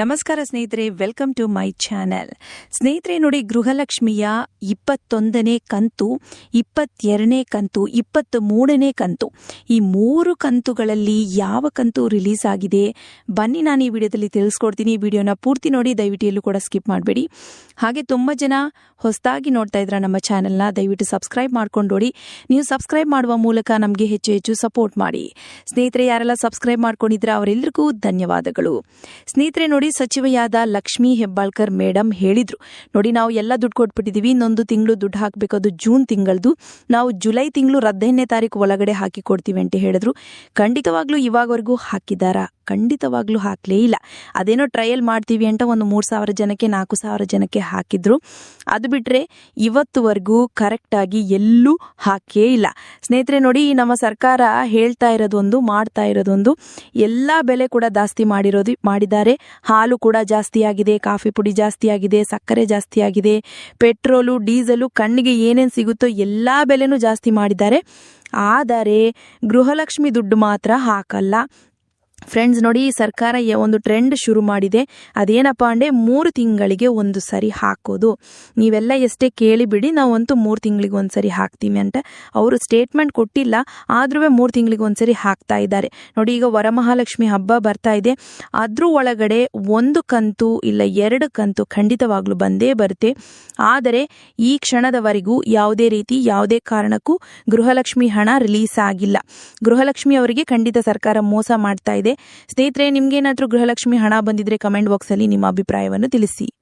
ನಮಸ್ಕಾರ ಸ್ನೇಹಿತರೆ welcome to my channel ಸ್ನೇಹಿತರೆ, ನೋಡಿ, ಗೃಹಲಕ್ಷ್ಮಿಯ ಇಪ್ಪತ್ತೊಂದನೇ ಕಂತು, ಇಪ್ಪತ್ತೆರಡನೇ ಕಂತು ಇಪ್ಪತ್ತ್ ಮೂರನೇ ಕಂತು. ಈ ಮೂರು ಕಂತುಗಳಲ್ಲಿ ಯಾವ ಕಂತು ರಿಲೀಸ್ ಆಗಿದೆ? ಬನ್ನಿ ನಾನು ಈ ವಿಡಿಯೋದಲ್ಲಿ ತಿಳಿಸ್ಕೊಡ್ತೀನಿ. ವಿಡಿಯೋನ ಪೂರ್ತಿ ನೋಡಿ, ದಯವಿಟ್ಟು ಕೂಡ ಸ್ಕಿಪ್ ಮಾಡಬೇಡಿ. ಹಾಗೆ ತುಂಬ ಜನ ಹೊಸದಾಗಿ ನೋಡ್ತಾ ಇದ್ರ ನಮ್ಮ ಚಾನೆಲ್ನ ದಯವಿಟ್ಟು ಸಬ್ಸ್ಕ್ರೈಬ್ ಮಾಡ್ಕೊಂಡು ನೋಡಿ. ನೀವು ಸಬ್ಸ್ಕ್ರೈಬ್ ಮಾಡುವ ಮೂಲಕ ನಮಗೆ ಹೆಚ್ಚು ಹೆಚ್ಚು ಸಪೋರ್ಟ್ ಮಾಡಿ. ಸ್ನೇಹಿತರೆ, ಯಾರೆಲ್ಲ ಸಬ್ಸ್ಕ್ರೈಬ್ ಮಾಡ್ಕೊಂಡಿದ್ರೆ ಅವರೆಲ್ಲರಿಗೂ ಧನ್ಯವಾದಗಳು. ಸ್ನೇಹಿತರೆ ಸಚಿವೆಯಾದ ಲಕ್ಷ್ಮೀ ಹೆಬ್ಬಾಳ್ಕರ್ ಮೇಡಮ್ ಹೇಳಿದ್ರು. ನೋಡಿ ನಾವು ಎಲ್ಲ ದುಡ್ಡು ಕೊಟ್ಬಿಟ್ಟಿದೀವಿ, ಇನ್ನೊಂದು ತಿಂಗಳು ದುಡ್ಡು ಹಾಕಬೇಕು ಅದು ಜೂನ್ ತಿಂಗಳದು. ನಾವು ಜುಲೈ ತಿಂಗಳು ಹದಿನೈದನೇ ತಾರೀಕು ಒಳಗಡೆ ಹಾಕಿ ಕೊಡ್ತೀವಿ ಅಂತ ಹೇಳಿದ್ರು. ಖಂಡಿತವಾಗ್ಲೂ ಇವಾಗವರೆಗೂ ಹಾಕಿದ್ದಾರಾ? ಖಂಡಿತವಾಗ್ಲೂ ಹಾಕಲೇ ಇಲ್ಲ. ಅದೇನೋ ಟ್ರಯಲ್ ಮಾಡ್ತೀವಿ ಅಂತ ಒಂದು ಮೂರು ಸಾವಿರ ಜನಕ್ಕೆ, ನಾಲ್ಕು ಸಾವಿರ ಜನಕ್ಕೆ ಹಾಕಿದ್ರು. ಅದು ಬಿಟ್ಟರೆ ಇವತ್ತುವರೆಗೂ ಕರೆಕ್ಟಾಗಿ ಎಲ್ಲೂ ಹಾಕೇ ಇಲ್ಲ. ಸ್ನೇಹಿತರೆ ನೋಡಿ ನಮ್ಮ ಸರ್ಕಾರ ಹೇಳ್ತಾ ಇರೋದೊಂದು, ಮಾಡ್ತಾ ಇರೋದೊಂದು, ಎಲ್ಲ ಬೆಲೆ ಕೂಡ ಜಾಸ್ತಿ ಮಾಡಿರೋದು, ಮಾಡಿದ್ದಾರೆ. ಹಾಲು ಕೂಡ ಜಾಸ್ತಿ ಆಗಿದೆ, ಕಾಫಿ ಪುಡಿ ಜಾಸ್ತಿ ಆಗಿದೆ, ಸಕ್ಕರೆ ಜಾಸ್ತಿ ಆಗಿದೆ, ಪೆಟ್ರೋಲು, ಡೀಸೆಲು, ಕಣ್ಣಿಗೆ ಏನೇನು ಸಿಗುತ್ತೋ ಎಲ್ಲ ಬೆಲೆನೂ ಜಾಸ್ತಿ ಮಾಡಿದ್ದಾರೆ. ಆದರೆ ಗೃಹಲಕ್ಷ್ಮಿ ದುಡ್ಡು ಮಾತ್ರ ಹಾಕಲ್ಲ. ಫ್ರೆಂಡ್ಸ್ ನೋಡಿ ಸರ್ಕಾರ ಒಂದು ಟ್ರೆಂಡ್ ಶುರು ಮಾಡಿದೆ. ಅದೇನಪ್ಪ ಅಂದರೆ ಮೂರು ತಿಂಗಳಿಗೆ ಒಂದು ಸರಿ ಹಾಕೋದು. ನೀವೆಲ್ಲ ಎಷ್ಟೇ ಕೇಳಿಬಿಡಿ, ನಾವಂತೂ ಮೂರು ತಿಂಗಳಿಗೆ ಒಂದು ಸರಿ ಹಾಕ್ತೀವಿ ಅಂತ ಅವರು ಸ್ಟೇಟ್ಮೆಂಟ್ ಕೊಟ್ಟಿಲ್ಲ. ಆದ್ರೂ ಮೂರು ತಿಂಗಳಿಗೆ ಒಂದು ಸರಿ ಹಾಕ್ತಾ ಇದ್ದಾರೆ. ನೋಡಿ, ಈಗ ವರಮಹಾಲಕ್ಷ್ಮಿ ಹಬ್ಬ ಬರ್ತಾ ಇದೆ. ಅದ್ರ ಒಳಗಡೆ ಒಂದು ಕಂತು ಇಲ್ಲ ಎರಡು ಕಂತು ಖಂಡಿತವಾಗ್ಲೂ ಬಂದೇ ಬರುತ್ತೆ. ಆದರೆ ಈ ಕ್ಷಣದವರೆಗೂ ಯಾವುದೇ ರೀತಿ, ಯಾವುದೇ ಕಾರಣಕ್ಕೂ ಗೃಹಲಕ್ಷ್ಮಿ ಹಣ ರಿಲೀಸ್ ಆಗಿಲ್ಲ. ಗೃಹಲಕ್ಷ್ಮಿ ಅವರಿಗೆ ಖಂಡಿತ ಸರ್ಕಾರ ಮೋಸ ಮಾಡ್ತಾ ಇದೆ. ಸ್ನೇಹಿತರೆ ನಿಮ್ಗೇನಾದ್ರೂ ಗೃಹಲಕ್ಷ್ಮಿ ಹಣ ಬಂದಿದ್ರೆ ಕಮೆಂಟ್ ಬಾಕ್ಸಲ್ಲಿ ನಿಮ್ಮ ಅಭಿಪ್ರಾಯವನ್ನು ತಿಳಿಸಿ.